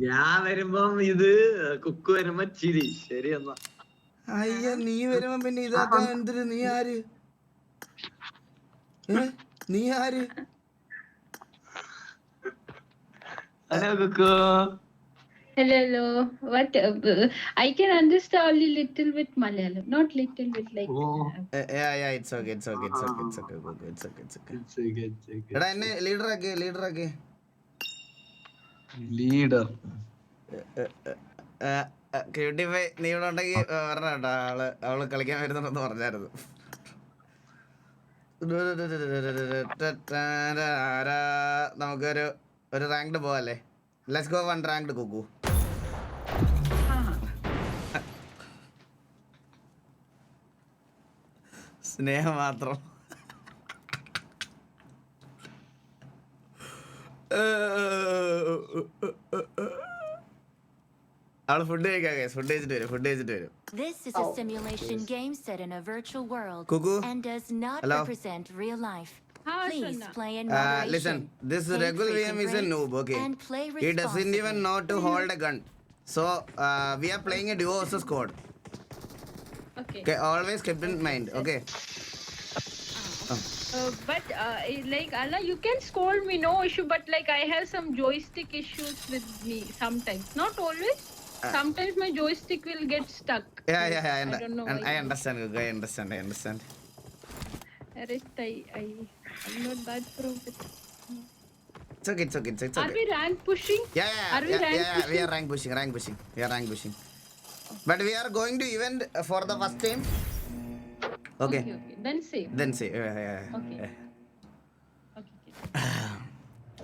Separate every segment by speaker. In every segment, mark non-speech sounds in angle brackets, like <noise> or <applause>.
Speaker 1: ഞാൻ വരുമ്പം ഇത് കുക്ക് വരുമ്പോ ചിരി. ശരി എന്നാ.
Speaker 2: അയ്യ നീ വരുമ്പോ പിന്നെ ഇതാക്കാൻ എന്തിന്? നീ ആര്? നീ ആര്?
Speaker 3: Hello Kukku
Speaker 4: hello hello what uh, i can understand only little with malayalam not little bit like
Speaker 3: oh
Speaker 2: it's okay it's okay it's okay it's okay Kukku It's okay, it's okay എടാ എന്നെ leader ആക്കി leader ആക്കി
Speaker 3: leader
Speaker 2: ക്യൂട്ടിഫൈ നീ ഇവിടെ ഉണ്ടെങ്കിൽ പറഞ്ഞ കേട്ടോ ആൾ അവൾ കളിക്കാൻ വരുന്നുണ്ടെന്ന് പറഞ്ഞായിരുന്നു നമുക്കൊരു ഒരു റാങ്ക്ഡ് പോവല്ലേ let's go one ranked Kukku സ്നേഹം മാത്രം അവൾ ഫുഡ് കഴിക്കാം ഫുഡ് കഴിച്ചിട്ട് വരും ഫുഡ് കഴിച്ചിട്ട് വരും
Speaker 5: This is a simulation game set in a virtual world
Speaker 2: Cuckoo?
Speaker 5: and does not
Speaker 2: Hello?
Speaker 5: represent real life.
Speaker 4: Ah,
Speaker 5: Please play in
Speaker 2: Uh, listen, this
Speaker 5: Take
Speaker 2: Regular VM is a
Speaker 5: frequent
Speaker 2: noob, okay?
Speaker 5: And play
Speaker 2: He doesn't even know to hold a gun. So, uh, we are playing a duo versus squad.
Speaker 4: okay
Speaker 2: Okay, always keep in mind, okay?
Speaker 4: uh, but uh, like Allah, you can scold me no issue but like i have some joystick issues with me sometimes not always sometimes my joystick will get stuck
Speaker 2: Yeah, yeah, yeah, I,
Speaker 4: I don't know
Speaker 2: and. I understand, I understand, I understand.
Speaker 4: Rest, I, I, I'm not that pro. But...
Speaker 2: It's okay, it's okay, it's, it's
Speaker 4: Are
Speaker 2: okay.
Speaker 4: we rank pushing?
Speaker 2: Yeah, yeah,
Speaker 4: Are we
Speaker 2: yeah,
Speaker 4: rank
Speaker 2: yeah, yeah, we
Speaker 4: pushing?
Speaker 2: are rank pushing, rank pushing, we are rank pushing. But we are going to event uh, for the first time. Okay,
Speaker 4: Okay, okay. Then save.
Speaker 2: then see. Yeah, yeah, yeah.
Speaker 4: Okay.
Speaker 2: yeah.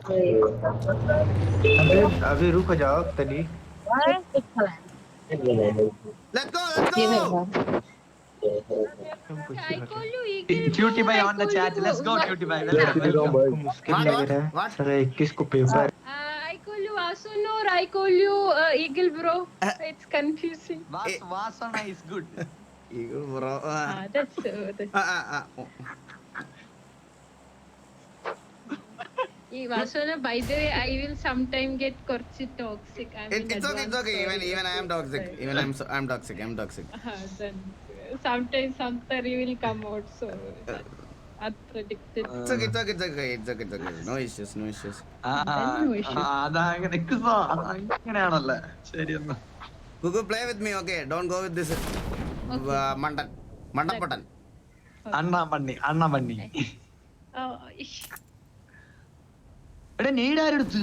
Speaker 4: Okay, okay.
Speaker 6: अबे अभी रुक जाओ तनी
Speaker 2: Let's go, let's go!
Speaker 4: I call you Eagle.
Speaker 3: Cutie
Speaker 4: bro,
Speaker 3: bhai
Speaker 4: I
Speaker 3: on the
Speaker 4: call
Speaker 3: chat.
Speaker 4: you-
Speaker 3: Let's go,
Speaker 4: what-
Speaker 3: cutie bhai.
Speaker 4: what-
Speaker 3: Welcome, welcome.
Speaker 6: आपको मुश्किल
Speaker 2: What,
Speaker 6: लग
Speaker 2: what,
Speaker 6: रहा है
Speaker 2: what?
Speaker 6: सर इक्कीस को paper
Speaker 4: Uh, I call you Asun or I call you uh, Eagle, bro. It's confusing.
Speaker 3: Vas- Vasana is good.
Speaker 2: Eagle bro.
Speaker 4: Ah,
Speaker 2: Ah,
Speaker 4: that's. Uh, that's
Speaker 2: ah, ah, ah. Oh.
Speaker 4: Hey, Vasuna, by the way, I will sometime get korchi toxic. I'm
Speaker 2: It,
Speaker 4: in
Speaker 2: it's okay, it's
Speaker 4: advance
Speaker 2: okay. Even
Speaker 4: sorry.
Speaker 2: even I am toxic. Even I'm so, I'm toxic. I'm toxic.
Speaker 4: Uh, then uh, sometimes something will come out, so unpredicted.
Speaker 2: It's okay, it's okay, it's okay, it's okay, it's okay. No issues, no issues.
Speaker 3: ആ, ആ, അതങ്ങനെ നിക്കുന്നോ? അങ്ങനെയാണല്ലേ ശരി എന്നാ
Speaker 2: Gugu, play with me, okay? Don't go with this uh, mandan. Mandapatan.
Speaker 3: Anna പണ്ണി Anna പണ്ണി
Speaker 4: Oh, ish.
Speaker 3: എടാ നീടാരെടുത്ത്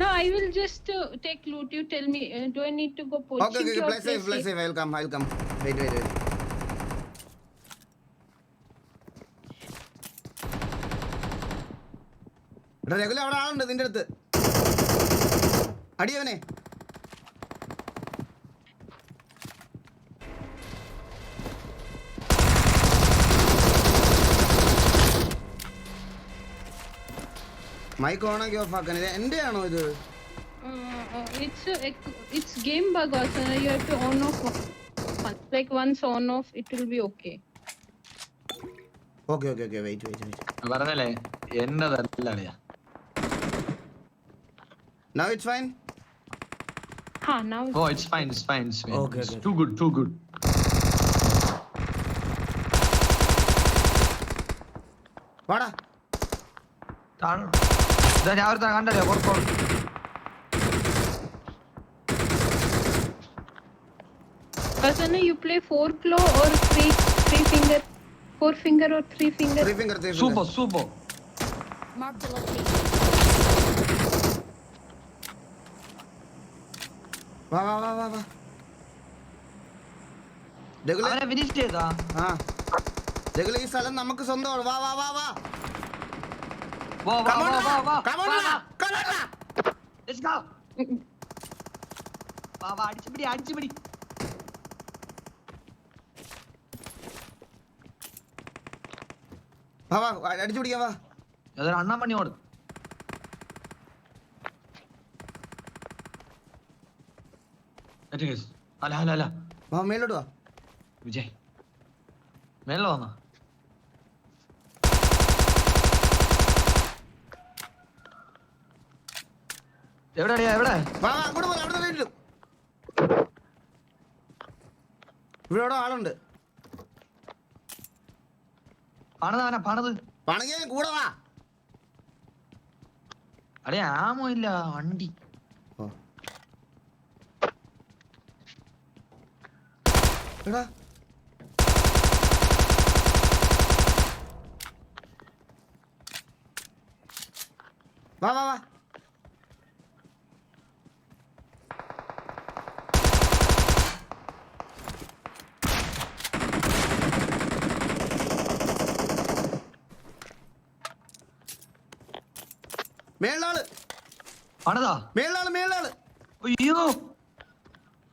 Speaker 4: No, I will just uh, take loot. You tell me, uh, do I need to go poaching?
Speaker 2: Okay, okay,
Speaker 4: okay.
Speaker 2: Play safe, play safe. I'll come, I'll come. Wait, wait, wait. രഘുല അവിടെ ആളുണ്ട് നിന്റെ അടുത്ത് അടിയവനെ mic on ആക്കി off ആക്കാൻ ഇത് എന്റെ ആണോ ഇത്
Speaker 4: it's a, it's game bug also. You have to on off one. once. Like once on off, it will be okay.
Speaker 2: Okay okay okay wait wait wait
Speaker 3: പറഞ്ഞല്ലേ എന്നതല്ല അളിയാ
Speaker 2: now it's fine
Speaker 4: Ha, now
Speaker 3: oh it's fine it's fine it's fine
Speaker 2: Okay, okay.
Speaker 3: Too good too good
Speaker 2: വാടാ
Speaker 3: ഞാൻ ഒരുത്ത കണ്ടല്ലേ പുറത്തോട്ട്
Speaker 4: Kasana, you play four claw or three three finger, four finger or three finger.
Speaker 2: Three finger three
Speaker 3: super super
Speaker 5: Marked a location.
Speaker 2: വാ വാ വാ വാ വാ രഘുല
Speaker 3: അവനെ ഫിനിഷ് ചെയ്താ
Speaker 2: ആ രഘുല ഈ സ്ഥലം നമുക്ക് സ്വന്തമാണ് വാ വാ വാ വാ
Speaker 3: വാ വാ
Speaker 2: Come on,
Speaker 3: വാ വാ വാ.
Speaker 2: Come on, come on.
Speaker 3: Let's go. വാ വാ അടിച്ചു പിടി അടിച്ചു പിടി.
Speaker 2: വാ വാ അടിച്ചു പിടിക്കാം വാ.
Speaker 3: അതൊരു അണ്ണാൻ പണി അല്ല അല്ല അല്ല.
Speaker 2: വാ മേലോട്ട് വാ.
Speaker 3: വിജയ്. മേലെ വന്നാ? എവിടെ? അടിയാ എവിടെ
Speaker 2: ഇവിടെ ആളുണ്ട്.
Speaker 3: പണത് അവനാ പണത്.
Speaker 2: പണങ്ങി കൂടെ വാ.
Speaker 3: അടേ ആമോ ഇല്ല വണ്ടി.
Speaker 2: എടാ. വാ വാ വാ. മേളാള്
Speaker 3: പണതാ
Speaker 2: മേളാള് മേളാള്
Speaker 3: അയ്യോ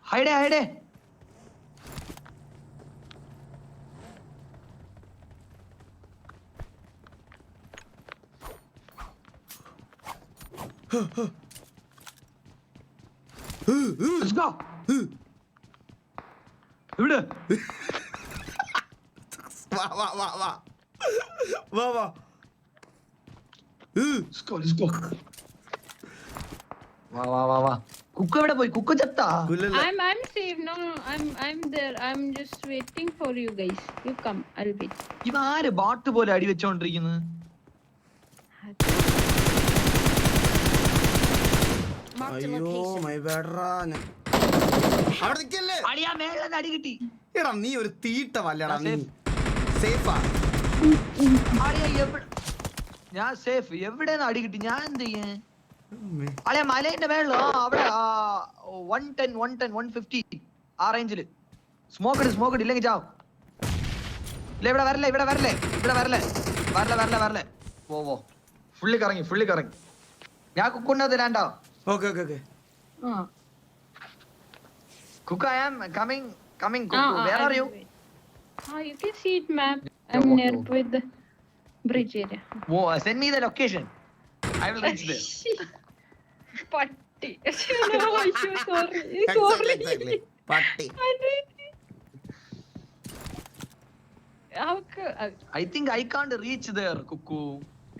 Speaker 3: ഹൈഡേ ഹൈഡേ Let's go. ഇവിടെ
Speaker 2: വാ വാ വാ വാ വാ വാ
Speaker 3: Let's go, let's go. വാ വാ വാ വാ കുക്ക് എവിടെ പോയി കുക്ക് ചത്താ
Speaker 4: I'm I'm safe. No, no, I'm I'm there. I'm just waiting for you guys. You come. I'll wait.
Speaker 3: ഇവ ബാട്ട് പോലെ അടി വെച്ചോണ്ടിരിക്കുന്നത്
Speaker 2: അയ്യോ മൈ ബാഡറാ അവിടെ നിക്കല്ലേ
Speaker 3: അടിയാ മേലെ അടി കിട്ടി
Speaker 2: എടാ നീ ഒരു തീട്ട വല്ലടാ നീ സേഫാ
Speaker 3: അടിയാ എവിടെ ഞാൻ സേഫ് എവിടെന്ന് അടി കിട്ടി? ഞാൻ എന്ത് ചെയ്യേ? അളിയ മലേന്റെ മേളിലോ? അവിടെ one ten one ten one fifty ആ റേഞ്ചിൽ സ്മോക്ക് ഇട് സ്മോക്ക് ഇട്. ഇല്ലെങ്കിൽ ചാവും. ഇല്ല ഇവിടെ വരല്ലേ ഇവിടെ വരല്ലേ ഇവിടെ വരല്ലേ. വരല വരല വരല്ലേ. ഓ ഓ ഫുള്ളി കറങ്ങി ഫുള്ളി കറങ്ങി. ഞാൻ കുക്കുന്നത് രണ്ടോ?
Speaker 2: Okay okay
Speaker 4: okay.
Speaker 3: Kukku I am coming coming
Speaker 4: ah,
Speaker 3: where are
Speaker 4: I'll
Speaker 3: you
Speaker 4: wait. Ah, map I am it map. I'm area.
Speaker 3: Oh send me the location I will reach there
Speaker 4: Patti. no, issue, sorry.
Speaker 2: Exactly,
Speaker 4: sorry.
Speaker 2: exactly. പട്ടി
Speaker 4: I think I can't reach
Speaker 3: I think I can't reach there Kukku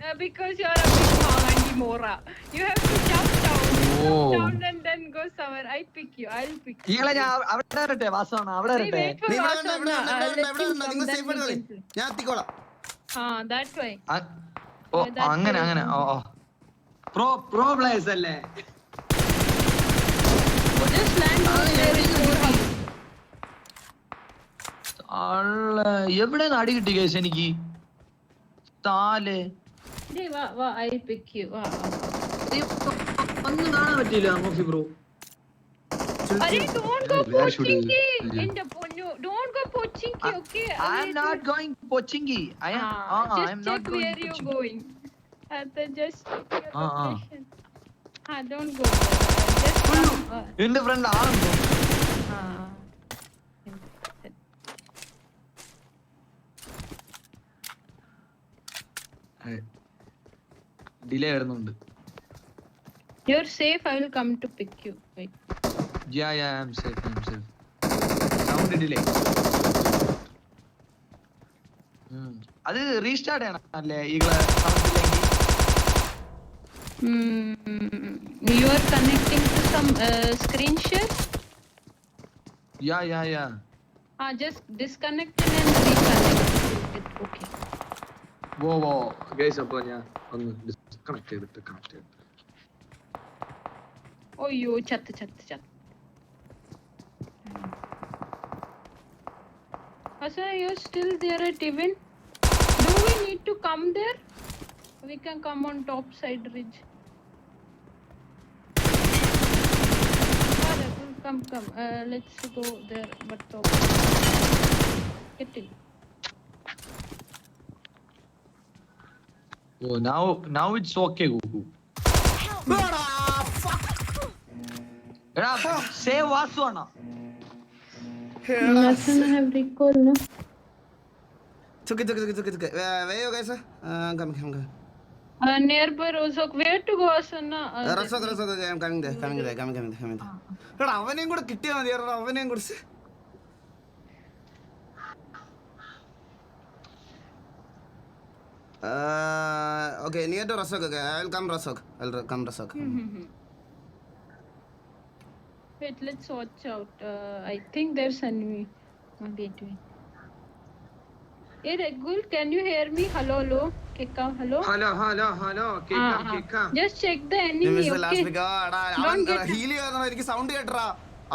Speaker 4: uh, because you're a big Mahandi Mora. You have to jump down.
Speaker 3: Oh.
Speaker 4: Jump down and then go somewhere. I pick you. I'll pick you.
Speaker 3: ഈകളെ ഞാൻ അവിടെ വരട്ടെ വാസമാണ് അവിടെ വരട്ടെ
Speaker 2: നീ ഇവിടെ ഇവിടെ
Speaker 4: Uh,
Speaker 2: ഇവിടെ ഇവിടെ. നിങ്ങൾ സേഫ് ആയിട്ട് കളി. ഞാൻ എത്തിക്കോളാം
Speaker 3: ഓ അങ്ങനെ അങ്ങനെ ഓ
Speaker 1: പ്രോ പ്രോ പ്ലേസ് അല്ലേ?
Speaker 3: എവിടെ അടി കിട്ടി കേസ് എനിക്ക്?
Speaker 1: പറ്റിയില്ല
Speaker 3: Mofi
Speaker 4: bro.
Speaker 3: I,
Speaker 4: am ah, not going Pochinki. I
Speaker 3: am.
Speaker 4: Just check
Speaker 3: not
Speaker 4: where
Speaker 3: you
Speaker 4: going.
Speaker 3: Ah. Ah.
Speaker 4: ah, don't go. Just come.
Speaker 3: In the front,
Speaker 4: Ah.
Speaker 3: Delay വരുന്നുണ്ട്
Speaker 4: you are safe I will come to pick you wait
Speaker 3: I yeah, I'm safe, I'm safe. Sound delay അത് restart ചെയ്യണം അല്ലേ ഈകളെ sound ഇല്ലെങ്കിൽ
Speaker 4: Hmm. You are connecting to some uh, screen share?
Speaker 3: Yeah, yeah yeah
Speaker 4: Ah, just disconnect and reconnect it. Okay.
Speaker 3: വോ വോ guys അപ്പോൾ ഞാൻ ഒന്ന് ഡിസ്കണക്ട് ചെയ്തിട്ട് കണക്ട് ചെയ്തിട്ട്
Speaker 4: Oh, you chat chat chat. Asa, you're still there at even. Do we need to come there? We can come on top side ridge. Come, come. Uh, let's go there, but top. Get in.
Speaker 3: Oh, now, now it's okay, Goku. Save us, Anna. ആണോ
Speaker 4: Doesn't have recall, no?
Speaker 2: It's okay, it's okay, it's okay, it's okay. Uh, where you guys? Uh, come, come, come.
Speaker 4: Uh, nearby Rozok. Where to go, Asana? Uh,
Speaker 2: Uh, Rasok, Rasok, okay, I'm coming there, coming there, coming, coming, coming there. എടാ അവനെയും കൂടെ കിട്ടിയാ മതിയായിരുന്നു അവനെയും കുറിച്ച് okay near to Rozhok okay I will come Rozhok I will come Rozhok
Speaker 4: Wait, let's watch out. Uh, I think there's enemy. on the wait. Hey, Regul, can you hear me? Hello, hello. Kekka, hello.
Speaker 1: Hello, hello, hello. Kekka,
Speaker 4: Ah, ah. Just check the enemy,
Speaker 2: okay? the last
Speaker 4: okay?
Speaker 2: pick. എടാ,
Speaker 4: Don't
Speaker 2: അവൻ
Speaker 4: get-
Speaker 2: Healy വരുന്ന എനിക്ക് sound കേട്ടറാ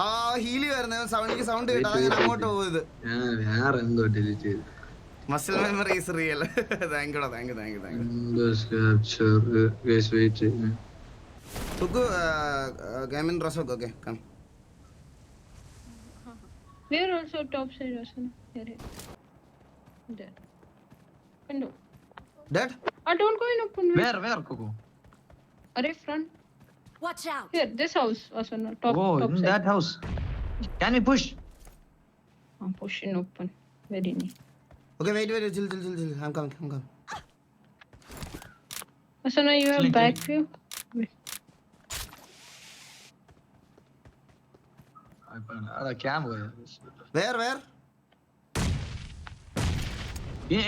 Speaker 2: ആ Healy വരുന്ന sound എനിക്ക് sound കേട്ടാ ഞാൻ അങ്ങോട്ട് പോയത്
Speaker 1: വേറെ എന്തോ ഡിലീറ്റ് ചെയ്തു
Speaker 2: muscle memory is real thank you thank you thank you thank
Speaker 1: you capture guys wait
Speaker 2: Tuku, uh, uh, come in Rasok, okay, come.
Speaker 4: Where also top side also Here, here. There. Window.
Speaker 2: Dead?
Speaker 4: I ah, don't go in open window.
Speaker 3: Where, where, Coco?
Speaker 4: Are front?
Speaker 5: Watch out!
Speaker 4: Here, this house, Asana. Top,
Speaker 3: oh,
Speaker 4: top
Speaker 3: in
Speaker 4: side.
Speaker 3: that house. Can we push?
Speaker 4: I'm pushing open. Very near.
Speaker 2: Okay, wait, wait, chill, chill, chill, chill. I'm coming, I'm coming.
Speaker 4: Asana, you have back view?
Speaker 3: അതാ cam പോയ
Speaker 2: Where, where?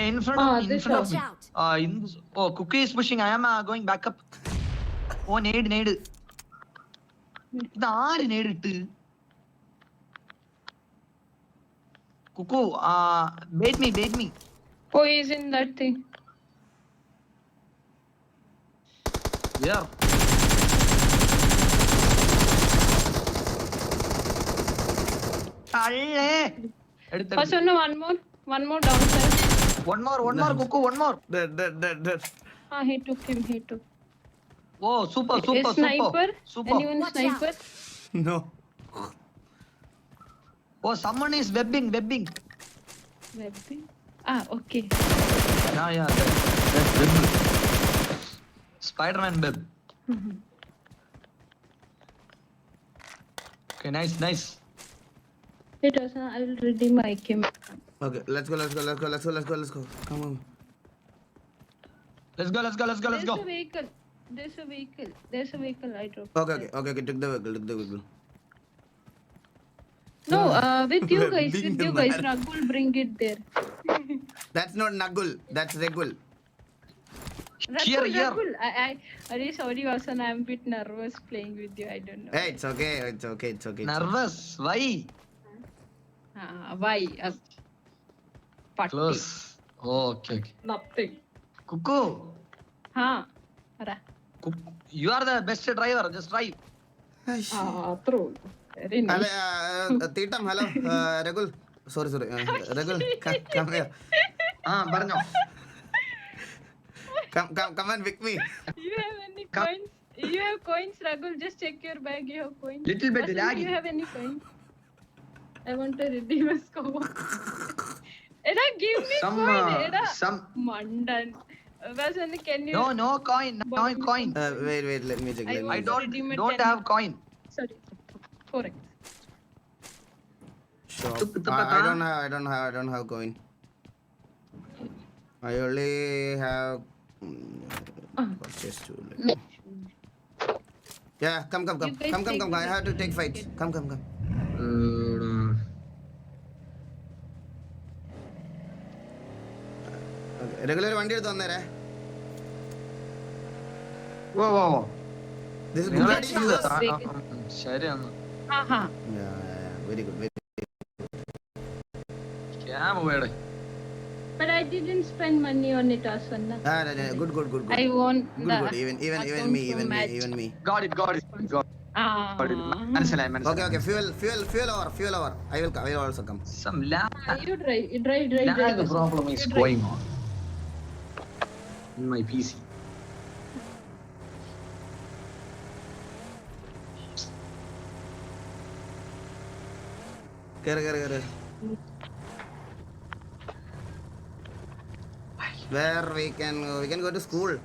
Speaker 3: in front
Speaker 4: Ah,
Speaker 3: of in
Speaker 4: this
Speaker 3: front of
Speaker 5: Watch
Speaker 3: me
Speaker 5: out!
Speaker 3: uh in this, oh cookie is pushing i am uh, going back up oh need need ഇത് ആര് നേരിട്ട് കുക്കു ആ bait me bait me
Speaker 4: Oh, he's in that thing.
Speaker 3: യാർ தள்ளே எடுத்து
Speaker 4: first ஒன்னு one more one more down sir
Speaker 3: one more one more Kukku one more
Speaker 2: dead dead dead dead
Speaker 4: ah hey to கிம் hey டு
Speaker 3: ஓ super
Speaker 4: super
Speaker 3: super
Speaker 4: sniper
Speaker 3: super
Speaker 4: anyone sniper
Speaker 2: no
Speaker 3: oh someone is webbing webbing
Speaker 4: webbing ah okay
Speaker 3: yeah yeah that's web Spiderman web okay nice nice
Speaker 4: it was. I will redeem my Kim.
Speaker 2: Okay, let's go, let's go, let's go, let's go, let's go, let's go. Come on.
Speaker 3: let's go let's go let's go let's
Speaker 4: There's
Speaker 3: go
Speaker 4: a vehicle. There's a vehicle. There's a vehicle. I drove.
Speaker 2: Okay, okay, okay, okay, take the vehicle, take the vehicle.
Speaker 4: No, <laughs> uh, with you guys.
Speaker 2: Webbing
Speaker 4: With you guys.
Speaker 2: man.
Speaker 4: Ragul, bring it there. <laughs>
Speaker 2: That's not Nagul, that's Regul.
Speaker 3: Here,
Speaker 4: Ragul,
Speaker 3: here.
Speaker 4: Ragul. I, I, very sorry, Vasan. I'm a bit nervous playing with you. I don't know.
Speaker 2: Hey, it's okay, it's okay, it's okay. it's okay.
Speaker 3: nervous why
Speaker 4: Ah, why? Uh, patti.
Speaker 3: close oh, okay okay
Speaker 4: Nothing.
Speaker 3: kuku
Speaker 4: Huh. Ara.
Speaker 3: Cook- you are the best driver just drive
Speaker 2: Aish.
Speaker 4: Ah, true. Very nice.
Speaker 2: Hello, uh, uh, Titam, hello, uh, Regul. Sorry, sorry, uh, Regul, come, come here.
Speaker 3: ah പറഞ്ഞോ
Speaker 2: Come, come, come and pick me.
Speaker 4: You have any
Speaker 3: Come.
Speaker 4: coins? You have coins, Ragul. Just check your bag. You have coins.
Speaker 3: Little bit
Speaker 4: Vasan,
Speaker 3: laggy.
Speaker 4: Do you have any coins? I want to redeem a score. Eda, give me
Speaker 3: some
Speaker 4: coin.
Speaker 3: uh,
Speaker 4: Eda.
Speaker 3: some
Speaker 4: Mandan. Uh, Vasan, can you?
Speaker 3: no no coin no coin
Speaker 2: Uh, wait, wait, let me check,
Speaker 4: I
Speaker 3: i don't don't have coin
Speaker 4: Sorry. Correct.
Speaker 2: Shop.
Speaker 3: Tup, tup,
Speaker 2: I, I don't have, I don't have, I don't have coin. I only have mm, purchase to like. Yeah, come, come, come, come, come, come. I have to take
Speaker 4: ticket.
Speaker 2: fights. Come, come, ഏതെങ്കിലും ഒരു വണ്ടി എടുത്ത് തന്നേരെ
Speaker 3: ഓ ഓ ഓ ശരി
Speaker 2: very good
Speaker 3: ക്യാ പോയടേ
Speaker 4: But I didn't spend money on it, Aswana.
Speaker 2: Ah, no, no, good, good, good, good.
Speaker 4: I won.
Speaker 2: Good,
Speaker 4: the,
Speaker 2: good. Even, even, even me, even
Speaker 4: match.
Speaker 2: me, even me.
Speaker 3: Got it, got it, got it.
Speaker 4: Ah.
Speaker 3: Got
Speaker 2: it.
Speaker 3: Manasala,
Speaker 2: manasala. Okay, okay. Fuel, fuel, fuel over, fuel over. I will, I will also come.
Speaker 3: Some lag.
Speaker 4: You drive, you drive, drive, drive.
Speaker 3: Lag problem is going on.
Speaker 1: in my PC.
Speaker 2: Gara, gara, gara. Where we can go? We can go to school.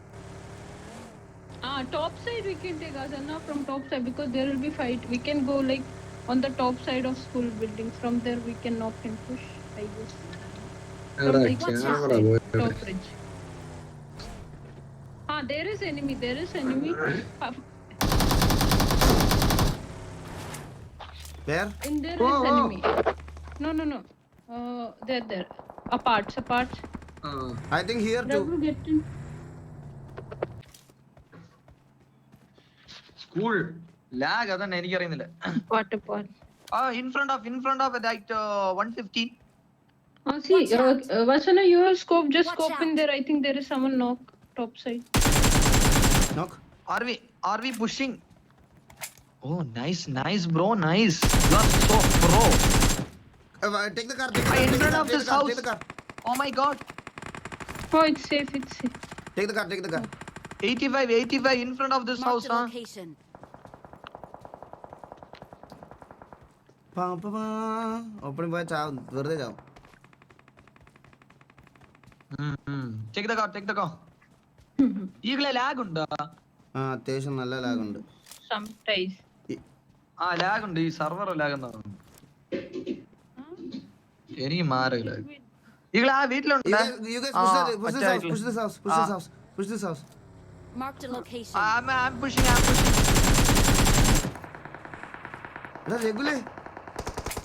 Speaker 4: Ah, top side we can take Asana from top side because there will be fight. We can go like on the top side of school building. From there we can knock and push. I guess. From, like. Ah, there is enemy. There is enemy. Ah,
Speaker 2: where
Speaker 4: In there
Speaker 3: Oh,
Speaker 4: is
Speaker 3: oh.
Speaker 4: enemy. No, no, no. Uh, there, there. Apart, apart.
Speaker 1: Ah,
Speaker 2: I think here to
Speaker 4: Raghu, get in.
Speaker 3: School lag അതന്നെ എനിക്കറിയുന്നില്ല
Speaker 4: What apart?
Speaker 3: Ah in front of in front of that 115
Speaker 4: Ah, see,
Speaker 5: Watch
Speaker 4: uh,
Speaker 5: out.
Speaker 4: uh, Vasana, you have scope. Just
Speaker 5: Watch
Speaker 4: scope in
Speaker 5: out.
Speaker 4: there. I think there is someone knock top side.
Speaker 2: Knock.
Speaker 3: Are we pushing. Oh, nice, nice, bro, nice. You are so. Uh,
Speaker 2: take the car. Take
Speaker 3: the car.
Speaker 2: In
Speaker 3: front of this
Speaker 2: car,
Speaker 3: house.
Speaker 2: Take the car.
Speaker 3: Oh my god.
Speaker 4: Oh, it's safe. It's safe.
Speaker 2: Take the car. Take the car.
Speaker 3: 85, 85 in front of this
Speaker 5: Marked house,
Speaker 3: huh?
Speaker 5: boy.
Speaker 2: ഒപ്പണി പോയാ ചാവും go.
Speaker 3: Hmm. Take the car. Take the car. ഇവിടെ lag ഉണ്ടോ?
Speaker 2: ആ അത്യാവശ്യം നല്ല lag
Speaker 4: ഉണ്ട്.
Speaker 3: സംടൈസ് ആ ലാഗ് ഉണ്ട്. ഈ സെർവർ ലാഗ് എന്ന് പറഞ്ഞു എനിക്ക് മാറില്ല ഈകളെ ആ
Speaker 2: റെഗുലേ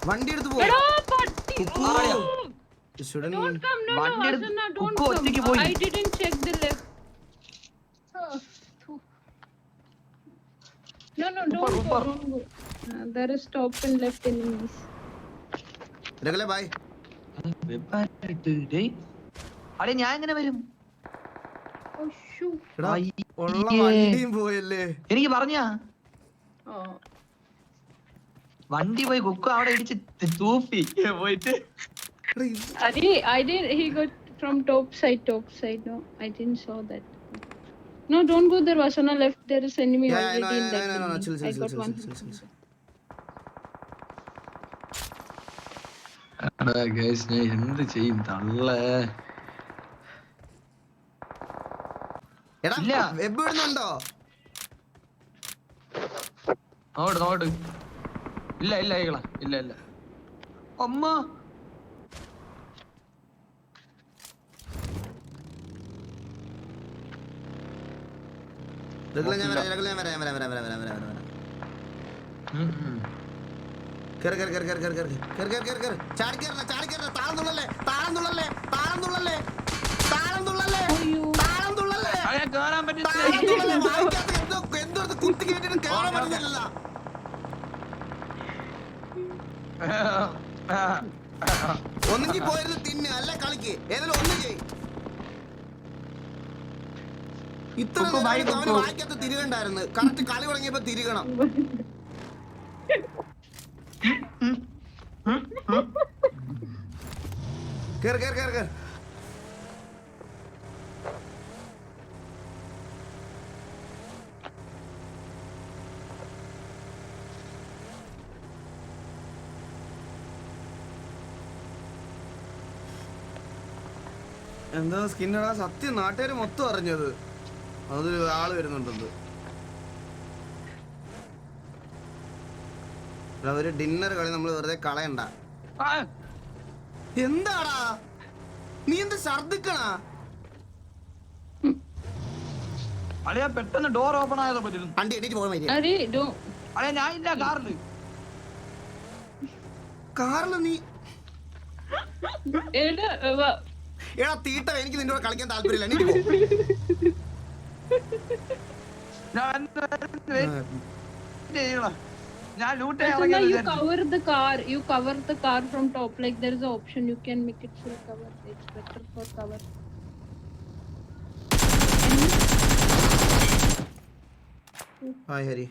Speaker 2: വണ്ടി എടുത്ത് പോ.
Speaker 4: എടാ പട്ടി
Speaker 2: ഓ.
Speaker 4: ഡോണ്ട് കം നോ പോകും
Speaker 3: വണ്ടി എടുത്ത് പോയി.
Speaker 4: No, no, don't go, don't go. Uh, there is top and left enemies.
Speaker 2: രഘല
Speaker 3: ബായ് അടേ എങ്ങനെ വരും?
Speaker 4: Oh,
Speaker 3: എനിക്ക് പറഞ്ഞ?
Speaker 4: Oh.
Speaker 3: വണ്ടി പോയി കുക്ക് അവിടെ ഇടിച്ച് തൂപ്പി പോയിട്ട്.
Speaker 4: From top side top side so that No, don't go there, Vasana. Left there is enemy
Speaker 2: Yeah,
Speaker 4: already I
Speaker 2: know,
Speaker 4: in
Speaker 2: I
Speaker 4: that
Speaker 2: Yeah, no, no,
Speaker 4: building.
Speaker 2: chill, chill,
Speaker 4: I
Speaker 2: chill,
Speaker 4: got
Speaker 2: chill,
Speaker 4: one.
Speaker 2: chill, chill, chill.
Speaker 3: ഞാൻ എന്ത് ചെയ്യും തള്ള
Speaker 2: എടാ
Speaker 3: ഇല്ല.
Speaker 2: Web ഇടുന്നുണ്ടോ
Speaker 3: not not ഇല്ല ഇല്ല ഇല്ല ഇല്ല അമ്മ
Speaker 2: ഒന്നെങ്കിൽ പോയിരുന്നു തിന്നെ അല്ല കളിക്ക്? ഏതെങ്കിലും ഒന്ന് ചെയ് ഇത്ര
Speaker 3: കുക്കു, bye,
Speaker 2: നേരം അവന്
Speaker 3: കുക്കു.
Speaker 2: വായിക്കാത്ത തിരികണ്ടായിരുന്നു കറക്റ്റ് കളി തുടങ്ങിയപ്പോ തിരികണം. കേറ് കേറ് കേറ് കേറ്. എന്താ സ്കിന്നടാ? സത്യം നാട്ടുകാർ മൊത്തം അറിഞ്ഞത്. അതിൽ ആൾ വരുന്നുണ്ടെന്ന് ഒരു ഡിന്നർ കളി നമ്മൾ വെറുതെ കളയണ്ട. എന്താടാ? നീ എന്ത് ഛർദിക്കണാ
Speaker 3: അളിയാ പെട്ടെന്ന് ഡോർ ഓപ്പൺ ആയതോ പറ്റില്ല
Speaker 2: വണ്ടി എണീറ്റ് പോകാൻ
Speaker 4: Ari,
Speaker 3: അളിയാ ഞാൻ ഇല്ല കാറിൽ.
Speaker 2: കാറിൽ നീ എടാ തീട്ട എനിക്ക് നിന്നോട് കൂടെ കളിക്കാൻ താല്പര്യമില്ല. എണീറ്റ് പോ. <laughs>
Speaker 3: ഞാൻ wait ചെയ്യണം. ഞാൻ loot
Speaker 4: Vasana, you cover the car. You cover the car from top. Like there is an option. You can make it full cover. It's better for cover.
Speaker 2: Hi Hari